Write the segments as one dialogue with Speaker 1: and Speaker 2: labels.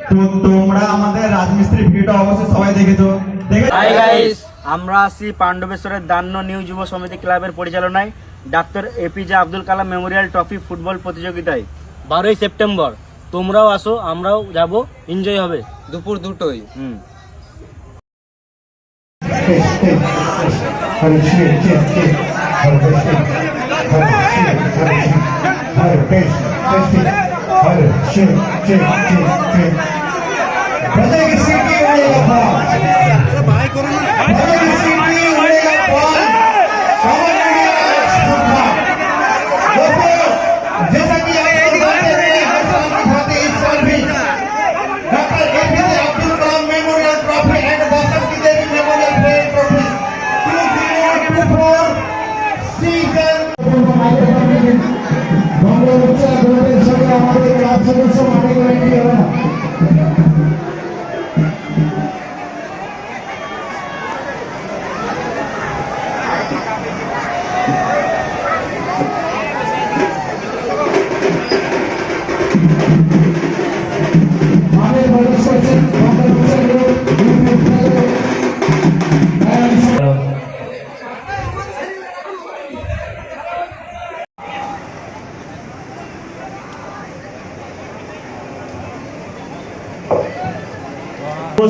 Speaker 1: তো তোমরা আমাদের রাজমিস্ত্রি ভিডিওটা অবশ্যই সবাই দেখেছ
Speaker 2: হাই গাইস আমরা আছি পাণ্ডবেশ্বরের দান্য নিউ যুব সমিতি ক্লাবের পরিচালনায় doctor APJ Abdul Kalam memorial trophy football প্রতিযোগিতায় বারোই সেপ্টেম্বর তোমরাও আসো আমরাও যাব এনজয় হবে
Speaker 3: দুপুর দুটোই
Speaker 2: হুম
Speaker 1: जैसा कि आप लोग जानते हैं हर साल की भांति इस साल भी doctor APJ Abdul Kalam memorial trophy and बासठ Devi memorial player trophy 2024 season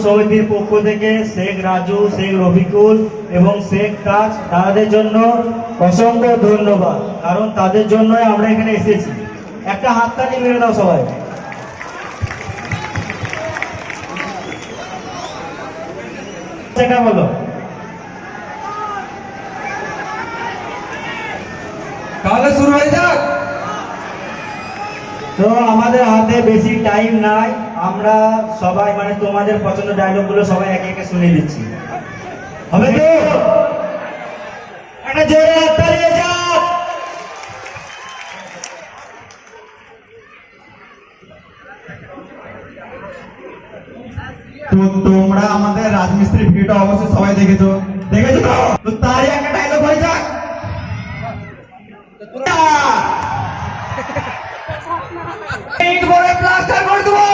Speaker 4: সমিতির পক্ষ থেকে শেখ রাজু শেখ রফিকুল এবং শেখ তাজ তাদের জন্য অসংখ্য ধন্যবাদ কারণ তাদের জন্যই আমরা এখানে এসেছি। একটা হাততালি মেরে দাও সবাই। সেটা বলো
Speaker 3: তাহলে শুরু হয়ে যাক।
Speaker 4: তো আমাদের হাতে বেশি টাইম নাই। আমরা সবাই মানে তোমাদের পছন্দ ডায়লগগুলো সবাই একে একে শুনে দিচ্ছি। হবে তো একটা জোরে হাততালি যাও।
Speaker 1: তো তোমরা আমাদের রাজমিস্ত্রি ভিডিওটা অবশ্যই সবাই দেখেছ। দেখেছ তো? তো তারই একটা ডায়লগ হয়ে যাক।
Speaker 3: করে প্লাস্টার করে দেবো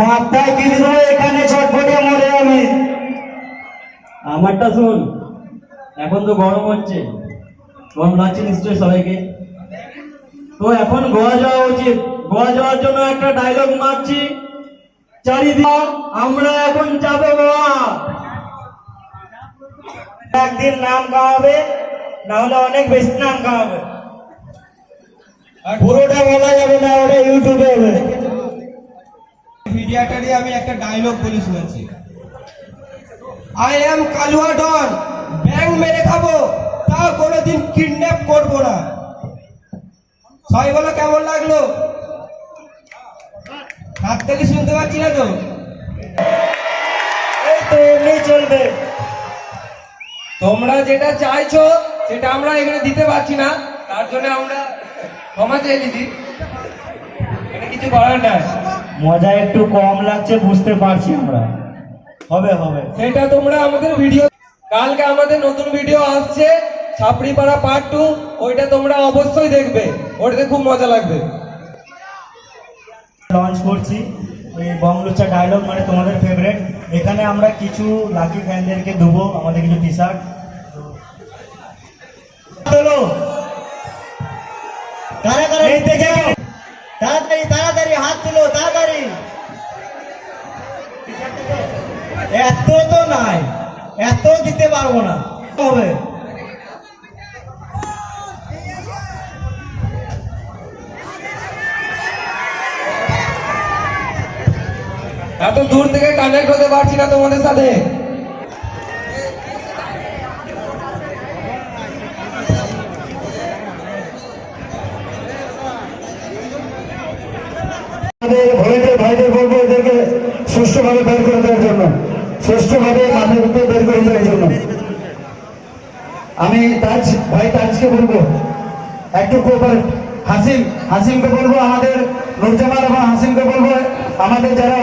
Speaker 4: মাথায় কিনে দেবো এখানে ছটফটে মরে আমি। আমারটা শুন এখন তো গরম হচ্ছে। গরম লাগছে নিশ্চয়ই সবাইকে। তো এখন গোয়া যাওয়া উচিত। গোয়া যাওয়ার জন্য একটা ডায়লগ মারছি। চারিদিকে আমরা এখন যাব গোয়া। একদিন নাম কামাবে না হলে অনেক বেশি নাম কামাবে পুরোটা বলা যাবে না ওটা ইউটিউবে হবে।
Speaker 3: ভিডিওটারে আমি একটা ডায়লগ বলে শুনেছি। আই এম কালুয়া ডন ব্যাং মেরে খাব তাও কোনোদিন কিডন্যাপ করব না। সবাই বলো কেমন লাগল? হাত থেকে শুনতে পাচ্ছি না তো?
Speaker 4: এই তো এমনি চলবে।
Speaker 3: তোমরা যেটা চাইছো সেটা আমরা এখানে দিতে পারছি না। তার জন্য আমরা ক্ষমা চেয়ে দিদি এটা কিছু করার নাই।
Speaker 4: মজা একটু কম লাগছে বুঝতে পারছি আমরা। হবে হবে।
Speaker 3: সেটা তোমরা আমাদের ভিডিও কালকে আমাদের নতুন ভিডিও আসছে ছাপড়িপাড়া পার্ট টু ওইটা তোমরা অবশ্যই দেখবে। ওটাতে খুব মজা লাগবে।
Speaker 4: লঞ্চ করছি ওই বংলুচা ডায়লগ মানে তোমাদের ফেভারিট এখানে আমরা কিছু লাকি ফ্যানদেরকে দেবো আমাদের কিছু টি শার্ট চলো কারা? তাড়াতাড়ি তাড়াতাড়ি, হাত তুলো, তাড়াতাড়ি। এত তো নাই, এত দিতে পারব না। হবে?
Speaker 3: এত দূর থেকে কানেক্ট হতে পারছি না তোমাদের সাথে।
Speaker 4: আমাদের ভয়েদের ভাইদের বলব এদেরকে সুষ্ঠুভাবে বের করে দেওয়ার জন্য। সুষ্ঠুভাবে উপরে বের করে দেওয়ার জন্য। আমি তাজ ভাই তাজকে বলব, একটু কোপারেট হাসিম, হাসিমকে বলব আমাদের নুরজামান এবং হাসিমকে বলব, আমাদের যারা